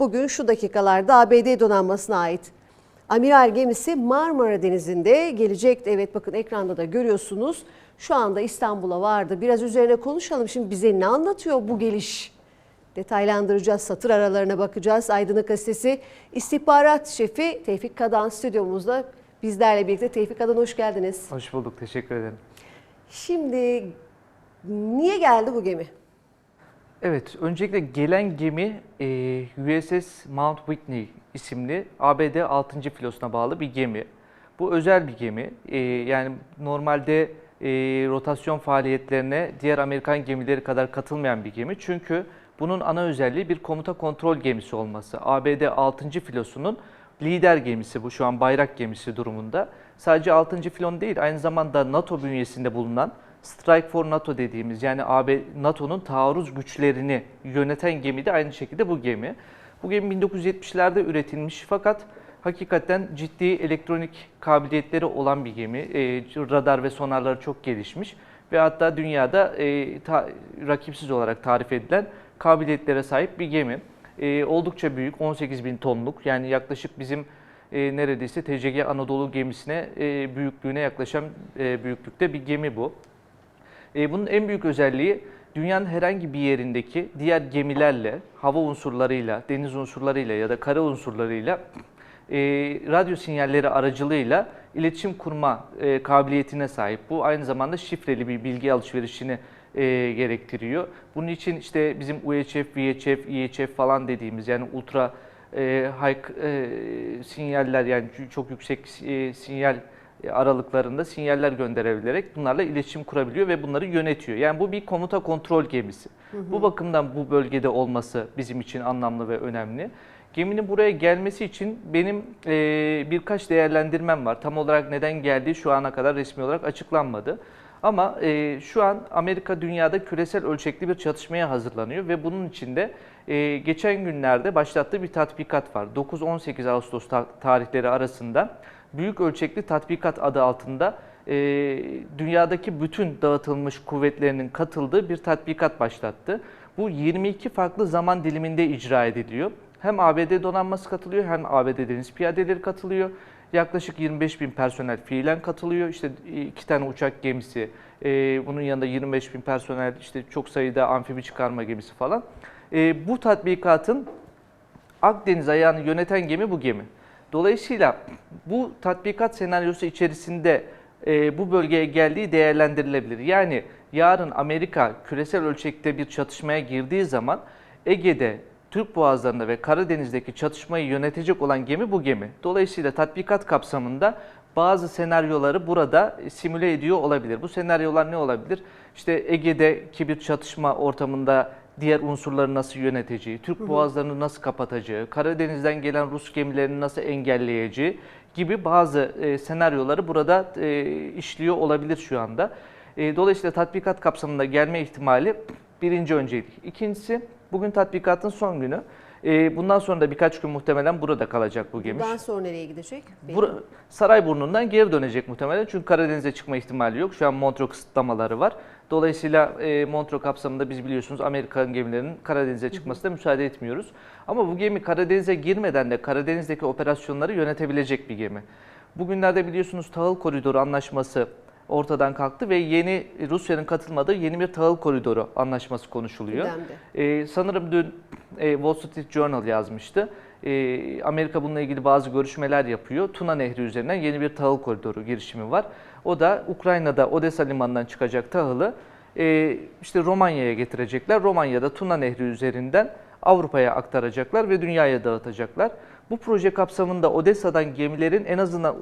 bugün şu dakikalarda ABD donanmasına ait. Amiral gemisi Marmara Denizi'nde gelecekti. Evet bakın ekranda da görüyorsunuz. Şu anda İstanbul'a vardı. Biraz üzerine konuşalım. Şimdi bize ne anlatıyor bu geliş? Detaylandıracağız, satır aralarına bakacağız. Aydınlık Gazetesi İstihbarat Şefi Tevfik Kadan stüdyomuzda bizlerle birlikte. Tevfik Kadan hoş geldiniz. Hoş bulduk, teşekkür ederim. Şimdi niye geldi bu gemi? Evet, öncelikle gelen gemi e, USS Mount Whitney isimli ABD 6. filosuna bağlı bir gemi. Bu özel bir gemi. E, yani normalde e, rotasyon faaliyetlerine diğer Amerikan gemileri kadar katılmayan bir gemi. Çünkü bunun ana özelliği bir komuta kontrol gemisi olması. ABD 6. filosunun lider gemisi bu şu an bayrak gemisi durumunda. Sadece 6. filon değil aynı zamanda NATO bünyesinde bulunan Strike for NATO dediğimiz yani AB NATO'nun taarruz güçlerini yöneten gemi de aynı şekilde bu gemi. Bu gemi 1970'lerde üretilmiş fakat hakikaten ciddi elektronik kabiliyetleri olan bir gemi. E, radar ve sonarları çok gelişmiş ve hatta dünyada e, ta, rakipsiz olarak tarif edilen kabiliyetlere sahip bir gemi. E, oldukça büyük 18 bin tonluk yani yaklaşık bizim e, neredeyse TCG Anadolu gemisine e, büyüklüğüne yaklaşan e, büyüklükte bir gemi bu. E, bunun en büyük özelliği dünyanın herhangi bir yerindeki diğer gemilerle, hava unsurlarıyla, deniz unsurlarıyla ya da kara unsurlarıyla e, radyo sinyalleri aracılığıyla iletişim kurma e, kabiliyetine sahip. Bu aynı zamanda şifreli bir bilgi alışverişini e, gerektiriyor. Bunun için işte bizim UHF, VHF, IHF falan dediğimiz yani ultra e, high e, sinyaller yani çok yüksek e, sinyal aralıklarında sinyaller gönderebilerek bunlarla iletişim kurabiliyor ve bunları yönetiyor. Yani bu bir komuta kontrol gemisi. Hı hı. Bu bakımdan bu bölgede olması bizim için anlamlı ve önemli. Geminin buraya gelmesi için benim e, birkaç değerlendirmem var. Tam olarak neden geldiği şu ana kadar resmi olarak açıklanmadı. Ama e, şu an Amerika dünyada küresel ölçekli bir çatışmaya hazırlanıyor ve bunun içinde e, geçen günlerde başlattığı bir tatbikat var. 9-18 Ağustos ta tarihleri arasında büyük ölçekli tatbikat adı altında e, dünyadaki bütün dağıtılmış kuvvetlerinin katıldığı bir tatbikat başlattı. Bu 22 farklı zaman diliminde icra ediliyor. Hem ABD donanması katılıyor hem ABD deniz piyadeleri katılıyor. Yaklaşık 25 bin personel fiilen katılıyor. İşte iki tane uçak gemisi, e, bunun yanında 25 bin personel, işte çok sayıda amfibi çıkarma gemisi falan. E, bu tatbikatın Akdeniz ayağını yöneten gemi bu gemi. Dolayısıyla bu tatbikat senaryosu içerisinde e, bu bölgeye geldiği değerlendirilebilir. Yani yarın Amerika küresel ölçekte bir çatışmaya girdiği zaman Ege'de, Türk Boğazları'nda ve Karadeniz'deki çatışmayı yönetecek olan gemi bu gemi. Dolayısıyla tatbikat kapsamında bazı senaryoları burada simüle ediyor olabilir. Bu senaryolar ne olabilir? İşte Ege'deki bir çatışma ortamında diğer unsurları nasıl yöneteceği, Türk boğazlarını nasıl kapatacağı, Karadeniz'den gelen Rus gemilerini nasıl engelleyeceği gibi bazı e, senaryoları burada e, işliyor olabilir şu anda. E, dolayısıyla tatbikat kapsamında gelme ihtimali birinci öncelik. İkincisi bugün tatbikatın son günü. E, bundan sonra da birkaç gün muhtemelen burada kalacak bu gemi. Bundan sonra nereye gidecek? Bur Sarayburnu'ndan geri dönecek muhtemelen çünkü Karadeniz'e çıkma ihtimali yok. Şu an Montreux kısıtlamaları var. Dolayısıyla e, Montreux kapsamında biz biliyorsunuz Amerikan gemilerinin Karadeniz'e çıkmasına müsaade etmiyoruz. Ama bu gemi Karadeniz'e girmeden de Karadeniz'deki operasyonları yönetebilecek bir gemi. Bugünlerde biliyorsunuz tahıl koridoru anlaşması ortadan kalktı ve yeni Rusya'nın katılmadığı yeni bir tahıl koridoru anlaşması konuşuluyor. Ee, sanırım dün e, Wall Street Journal yazmıştı. E, Amerika bununla ilgili bazı görüşmeler yapıyor. Tuna Nehri üzerinden yeni bir tahıl koridoru girişimi var. O da Ukrayna'da Odessa limanından çıkacak tahılı e, işte Romanya'ya getirecekler. Romanya'da Tuna Nehri üzerinden Avrupa'ya aktaracaklar ve dünyaya dağıtacaklar. Bu proje kapsamında Odessa'dan gemilerin en azından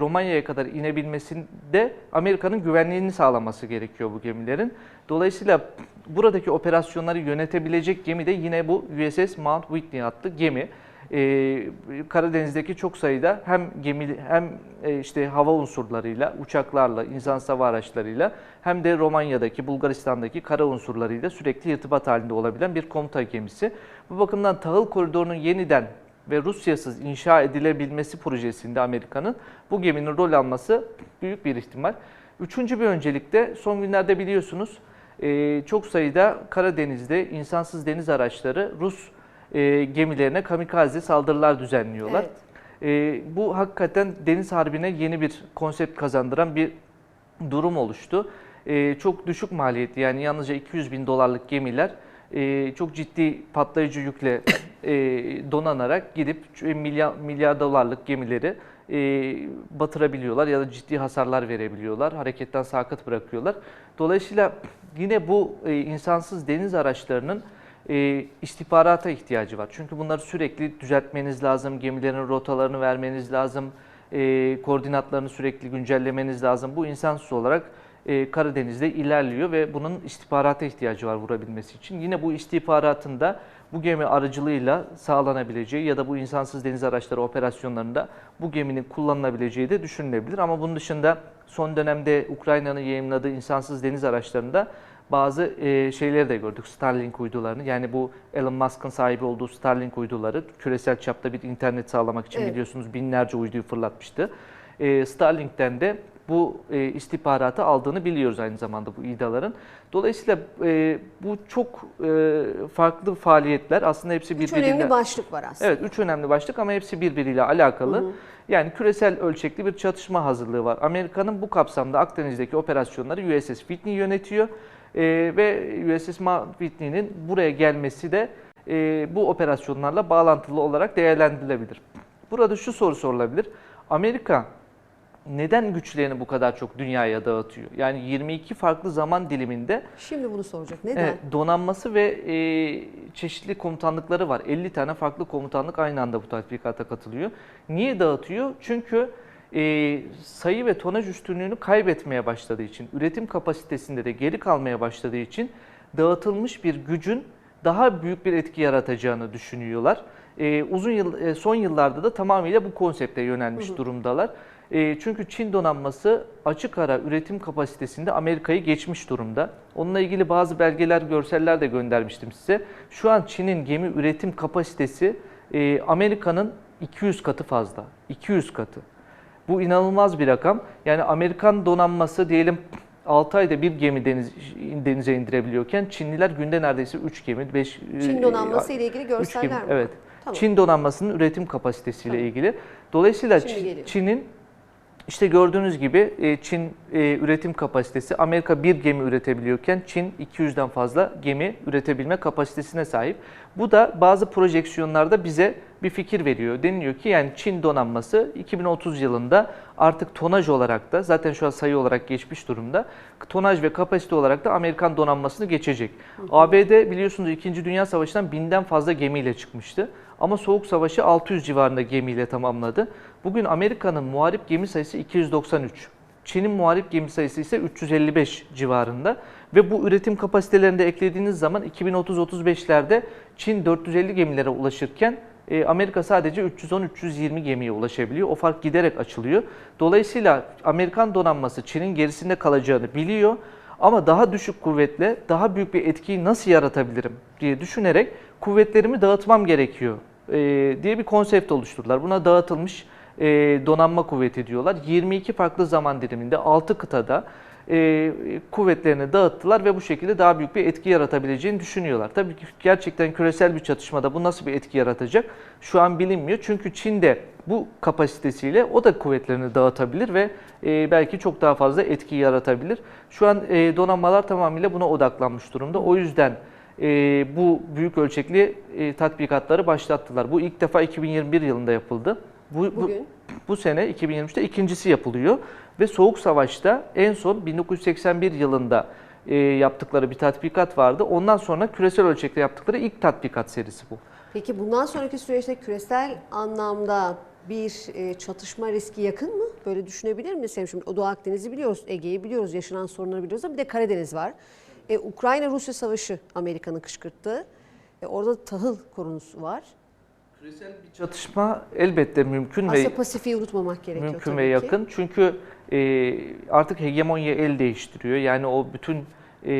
Romanya'ya kadar inebilmesinde Amerika'nın güvenliğini sağlaması gerekiyor bu gemilerin. Dolayısıyla buradaki operasyonları yönetebilecek gemi de yine bu USS Mount Whitney adlı gemi. Ee, Karadeniz'deki çok sayıda hem gemi hem işte hava unsurlarıyla, uçaklarla, insan hava araçlarıyla hem de Romanya'daki, Bulgaristan'daki kara unsurlarıyla sürekli irtibat halinde olabilen bir komuta gemisi. Bu bakımdan tahıl koridorunun yeniden ve Rusyasız inşa edilebilmesi projesinde Amerika'nın bu geminin rol alması büyük bir ihtimal. Üçüncü bir öncelikte son günlerde biliyorsunuz çok sayıda Karadeniz'de insansız deniz araçları Rus e, gemilerine kamikaze saldırılar düzenliyorlar. Evet. E, bu hakikaten deniz harbine yeni bir konsept kazandıran bir durum oluştu. E, çok düşük maliyetli yani yalnızca 200 bin dolarlık gemiler e, çok ciddi patlayıcı yükle e, donanarak gidip milyar, milyar dolarlık gemileri e, batırabiliyorlar ya da ciddi hasarlar verebiliyorlar. Hareketten sakıt bırakıyorlar. Dolayısıyla yine bu e, insansız deniz araçlarının e, istihbarata ihtiyacı var. Çünkü bunları sürekli düzeltmeniz lazım, gemilerin rotalarını vermeniz lazım, e, koordinatlarını sürekli güncellemeniz lazım. Bu insansız olarak e, Karadeniz'de ilerliyor ve bunun istihbarata ihtiyacı var vurabilmesi için. Yine bu istihbaratın da bu gemi aracılığıyla sağlanabileceği ya da bu insansız deniz araçları operasyonlarında bu geminin kullanılabileceği de düşünülebilir. Ama bunun dışında son dönemde Ukrayna'nın yayınladığı insansız deniz araçlarında bazı e, şeyleri de gördük. Starlink uydularını yani bu Elon Musk'ın sahibi olduğu Starlink uyduları küresel çapta bir internet sağlamak için Evet. biliyorsunuz binlerce uyduyu fırlatmıştı. E, Starlink'ten de bu e, istihbaratı aldığını biliyoruz aynı zamanda bu İDA'ların. Dolayısıyla e, bu çok e, farklı faaliyetler aslında hepsi Üç birbiriyle... önemli başlık var aslında. Evet, üç önemli başlık ama hepsi birbiriyle alakalı. Yani küresel ölçekli bir çatışma hazırlığı var. Amerika'nın bu kapsamda Akdeniz'deki operasyonları USS Whitney yönetiyor. Ee, ve USS Mount Whitney'nin buraya gelmesi de e, bu operasyonlarla bağlantılı olarak değerlendirilebilir. Burada şu soru sorulabilir. Amerika neden güçlerini bu kadar çok dünyaya dağıtıyor? Yani 22 farklı zaman diliminde Şimdi bunu soracak. Neden? Evet, donanması ve e, çeşitli komutanlıkları var. 50 tane farklı komutanlık aynı anda bu tatbikata katılıyor. Niye dağıtıyor? Çünkü e, sayı ve tonaj üstünlüğünü kaybetmeye başladığı için, üretim kapasitesinde de geri kalmaya başladığı için dağıtılmış bir gücün daha büyük bir etki yaratacağını düşünüyorlar. E, uzun yıl, e, son yıllarda da tamamıyla bu konsepte yönelmiş durumdalar. E, çünkü Çin donanması açık ara üretim kapasitesinde Amerika'yı geçmiş durumda. Onunla ilgili bazı belgeler, görseller de göndermiştim size. Şu an Çin'in gemi üretim kapasitesi e, Amerika'nın 200 katı fazla. 200 katı. Bu inanılmaz bir rakam. Yani Amerikan donanması diyelim 6 ayda bir gemi deniz, denize indirebiliyorken Çinliler günde neredeyse 3 gemi, 5 Çin donanması ile ilgili görseller mi? var? Evet. Tamam. Çin donanmasının üretim kapasitesiyle Tamam. ilgili. Dolayısıyla. Çin'in işte gördüğünüz gibi e, Çin e, üretim kapasitesi Amerika bir gemi üretebiliyorken Çin 200'den fazla gemi üretebilme kapasitesine sahip. Bu da bazı projeksiyonlarda bize bir fikir veriyor. Deniliyor ki yani Çin donanması 2030 yılında artık tonaj olarak da zaten şu an sayı olarak geçmiş durumda. Tonaj ve kapasite olarak da Amerikan donanmasını geçecek. ABD biliyorsunuz 2. Dünya Savaşı'ndan binden fazla gemiyle çıkmıştı. Ama Soğuk Savaşı 600 civarında gemiyle tamamladı. Bugün Amerika'nın muharip gemi sayısı 293. Çin'in muharip gemi sayısı ise 355 civarında ve bu üretim kapasitelerini de eklediğiniz zaman 2030-35'lerde Çin 450 gemilere ulaşırken e, Amerika sadece 310-320 gemiye ulaşabiliyor. O fark giderek açılıyor. Dolayısıyla Amerikan donanması Çin'in gerisinde kalacağını biliyor ama daha düşük kuvvetle daha büyük bir etkiyi nasıl yaratabilirim diye düşünerek kuvvetlerimi dağıtmam gerekiyor e, diye bir konsept oluşturdular. Buna dağıtılmış e, donanma kuvveti diyorlar. 22 farklı zaman diliminde 6 kıtada e, kuvvetlerini dağıttılar ve bu şekilde daha büyük bir etki yaratabileceğini düşünüyorlar. Tabii ki gerçekten küresel bir çatışmada bu nasıl bir etki yaratacak şu an bilinmiyor. Çünkü Çin de bu kapasitesiyle o da kuvvetlerini dağıtabilir ve e, belki çok daha fazla etki yaratabilir. Şu an donanmalar tamamıyla buna odaklanmış durumda. O yüzden bu büyük ölçekli tatbikatları başlattılar. Bu ilk defa 2021 yılında yapıldı. Bu, bu, bu sene 2023'te ikincisi yapılıyor ve Soğuk Savaş'ta en son 1981 yılında e, yaptıkları bir tatbikat vardı. Ondan sonra küresel ölçekte yaptıkları ilk tatbikat serisi bu. Peki bundan sonraki süreçte küresel anlamda bir e, çatışma riski yakın mı? Böyle düşünebilir miyiz? Şimdi o Doğu Akdeniz'i biliyoruz, Ege'yi biliyoruz, yaşanan sorunları biliyoruz ama bir de Karadeniz var. E, Ukrayna-Rusya savaşı Amerika'nın kışkırttığı. E, orada tahıl konusu var. Küresel bir çatışma elbette mümkün ve Asya Pasifik'i unutmamak gerekiyor mümkün tabii ve ki. yakın. Çünkü e, artık hegemonya el değiştiriyor. Yani o bütün e,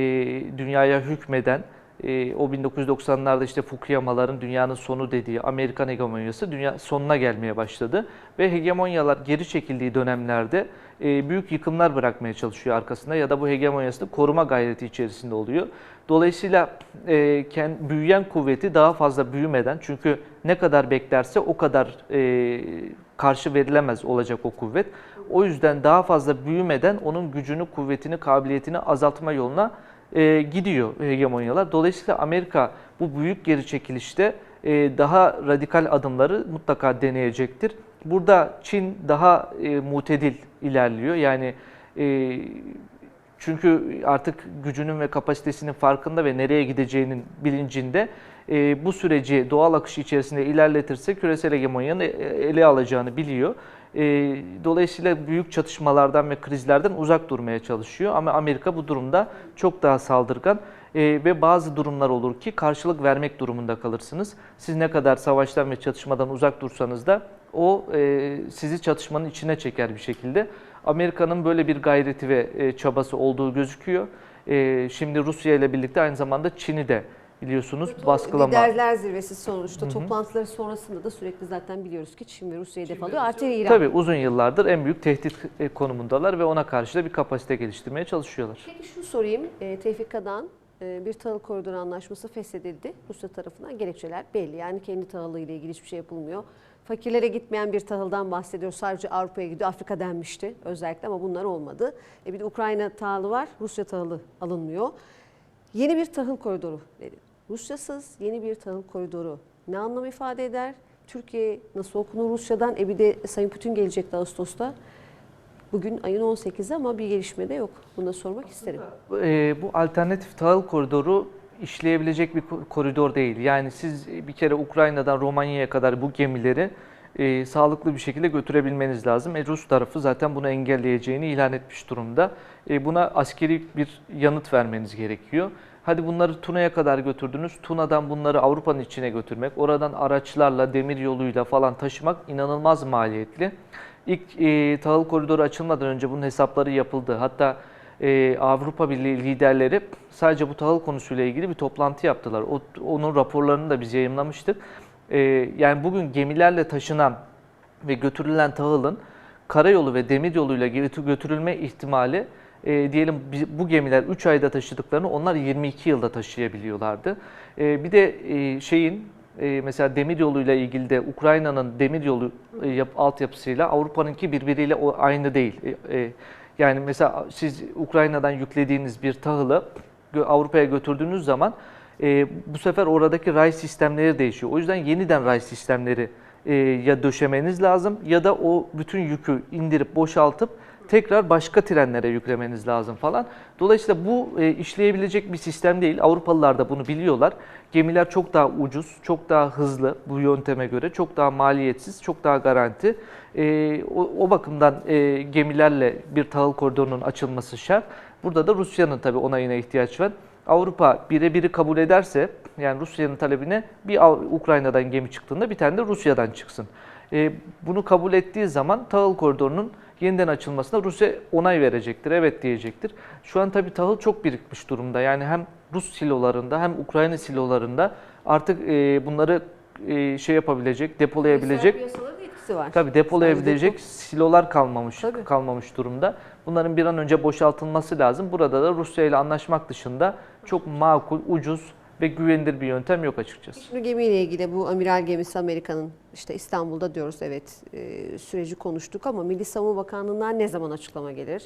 dünyaya hükmeden e, o 1990'larda işte Fukuyama'ların dünyanın sonu dediği Amerikan hegemonyası dünya sonuna gelmeye başladı. Ve hegemonyalar geri çekildiği dönemlerde e, büyük yıkımlar bırakmaya çalışıyor arkasında ya da bu hegemonyasını koruma gayreti içerisinde oluyor. Dolayısıyla e, büyüyen kuvveti daha fazla büyümeden çünkü ne kadar beklerse o kadar e, karşı verilemez olacak o kuvvet. O yüzden daha fazla büyümeden onun gücünü, kuvvetini, kabiliyetini azaltma yoluna e, gidiyor hegemonyalar. Dolayısıyla Amerika bu büyük geri çekilişte e, daha radikal adımları mutlaka deneyecektir. Burada Çin daha e, mutedil ilerliyor. Yani e, çünkü artık gücünün ve kapasitesinin farkında ve nereye gideceğinin bilincinde e, bu süreci doğal akış içerisinde ilerletirse küresel hegemonyanın e- ele alacağını biliyor. E, dolayısıyla büyük çatışmalardan ve krizlerden uzak durmaya çalışıyor. Ama Amerika bu durumda çok daha saldırgan e, ve bazı durumlar olur ki karşılık vermek durumunda kalırsınız. Siz ne kadar savaştan ve çatışmadan uzak dursanız da o e, sizi çatışmanın içine çeker bir şekilde. Amerika'nın böyle bir gayreti ve e, çabası olduğu gözüküyor. E, şimdi Rusya ile birlikte aynı zamanda Çin'i de biliyorsunuz baskılama. Liderler zirvesi sonuçta toplantıları sonrasında da sürekli zaten biliyoruz ki Çin ve Rusya hedef alıyor. Artı İran. Tabii uzun yıllardır en büyük tehdit e, konumundalar ve ona karşı da bir kapasite geliştirmeye çalışıyorlar. Peki şunu sorayım. E, Tevfik Ka'dan e, bir tahıl koridoru anlaşması feshedildi. Rusya tarafından gerekçeler belli. Yani kendi tahılı ile ilgili hiçbir şey yapılmıyor. Fakirlere gitmeyen bir tahıldan bahsediyoruz. Sadece Avrupa'ya gidiyor. Afrika denmişti özellikle ama bunlar olmadı. E bir de Ukrayna tahılı var. Rusya tahılı alınmıyor. Yeni bir tahıl koridoru dedi. Rusyasız yeni bir tahıl koridoru ne anlam ifade eder? Türkiye nasıl okunur Rusya'dan? E bir de Sayın Putin gelecekti Ağustos'ta. Bugün ayın 18'i ama bir gelişme de yok. Bunu da sormak isterim. E, bu alternatif tahıl koridoru işleyebilecek bir ko- koridor değil. Yani siz bir kere Ukrayna'dan Romanya'ya kadar bu gemileri e, sağlıklı bir şekilde götürebilmeniz lazım. E, Rus tarafı zaten bunu engelleyeceğini ilan etmiş durumda. E, buna askeri bir yanıt vermeniz gerekiyor. Hadi bunları Tuna'ya kadar götürdünüz. Tuna'dan bunları Avrupa'nın içine götürmek, oradan araçlarla, demir yoluyla falan taşımak inanılmaz maliyetli. İlk e, tahıl koridoru açılmadan önce bunun hesapları yapıldı. Hatta e, Avrupa Birliği liderleri sadece bu tahıl konusuyla ilgili bir toplantı yaptılar. O, onun raporlarını da biz yayınlamıştık. E, yani bugün gemilerle taşınan ve götürülen tahılın karayolu ve demir yoluyla götü- götürülme ihtimali e, diyelim bu gemiler 3 ayda taşıdıklarını onlar 22 yılda taşıyabiliyorlardı. E, bir de e, şeyin e, mesela demir yoluyla ilgili de Ukrayna'nın demir yolu e, yap, altyapısıyla Avrupa'nınki birbiriyle aynı değil. E, e, yani mesela siz Ukrayna'dan yüklediğiniz bir tahılı Avrupa'ya götürdüğünüz zaman e, bu sefer oradaki ray sistemleri değişiyor. O yüzden yeniden ray sistemleri e, ya döşemeniz lazım ya da o bütün yükü indirip boşaltıp tekrar başka trenlere yüklemeniz lazım falan. Dolayısıyla bu e, işleyebilecek bir sistem değil. Avrupalılar da bunu biliyorlar. Gemiler çok daha ucuz, çok daha hızlı bu yönteme göre, çok daha maliyetsiz, çok daha garanti. E, o, o bakımdan e, gemilerle bir tahıl koridorunun açılması şart. Burada da Rusya'nın tabii onayına ihtiyaç var. Avrupa birebiri kabul ederse yani Rusya'nın talebine bir Ukrayna'dan gemi çıktığında bir tane de Rusya'dan çıksın. E, bunu kabul ettiği zaman tahıl koridorunun yeniden açılmasına Rusya onay verecektir, evet diyecektir. Şu an tabii tahıl çok birikmiş durumda. Yani hem Rus silolarında hem Ukrayna silolarında artık e, bunları e, şey yapabilecek, depolayabilecek etkisi var. Tabii depolayabilecek silolar kalmamış Tabii. kalmamış durumda. Bunların bir an önce boşaltılması lazım. Burada da Rusya ile anlaşmak dışında çok makul, ucuz ve güvenilir bir yöntem yok açıkçası. Şimdi gemiyle ilgili bu amiral gemisi Amerika'nın işte İstanbul'da diyoruz evet e, süreci konuştuk ama Milli Savunma Bakanlığı'ndan ne zaman açıklama gelir?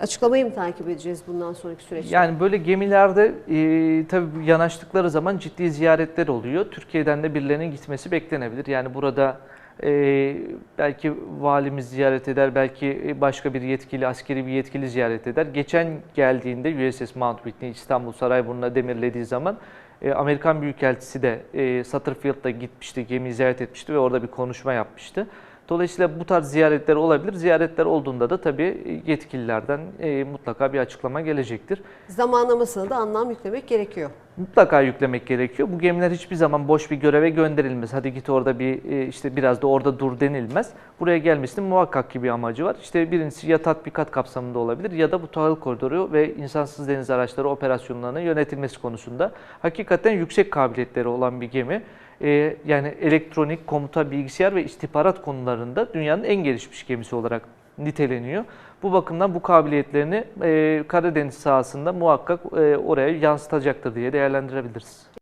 Açıklamayı mı takip edeceğiz bundan sonraki süreçte? Yani böyle gemilerde e, tabii yanaştıkları zaman ciddi ziyaretler oluyor. Türkiye'den de birilerinin gitmesi beklenebilir. Yani burada e, belki valimiz ziyaret eder, belki başka bir yetkili, askeri bir yetkili ziyaret eder. Geçen geldiğinde USS Mount Whitney İstanbul Sarayburnu'na demirlediği zaman e, Amerikan Büyükelçisi de e, Sutterfield'da gitmişti, gemiyi ziyaret etmişti ve orada bir konuşma yapmıştı. Dolayısıyla bu tarz ziyaretler olabilir. Ziyaretler olduğunda da tabii yetkililerden e, mutlaka bir açıklama gelecektir. Zamanlamasına da anlam yüklemek gerekiyor. Mutlaka yüklemek gerekiyor. Bu gemiler hiçbir zaman boş bir göreve gönderilmez. Hadi git orada bir e, işte biraz da orada dur denilmez. Buraya gelmesinin muhakkak ki bir amacı var. İşte birincisi ya tatbikat kapsamında olabilir ya da bu tahıl koridoru ve insansız deniz araçları operasyonlarının yönetilmesi konusunda hakikaten yüksek kabiliyetleri olan bir gemi. E, yani elektronik, komuta, bilgisayar ve istihbarat konularında dünyanın en gelişmiş gemisi olarak niteleniyor. Bu bakımdan bu kabiliyetlerini e, Karadeniz sahasında muhakkak e, oraya yansıtacaktır diye değerlendirebiliriz.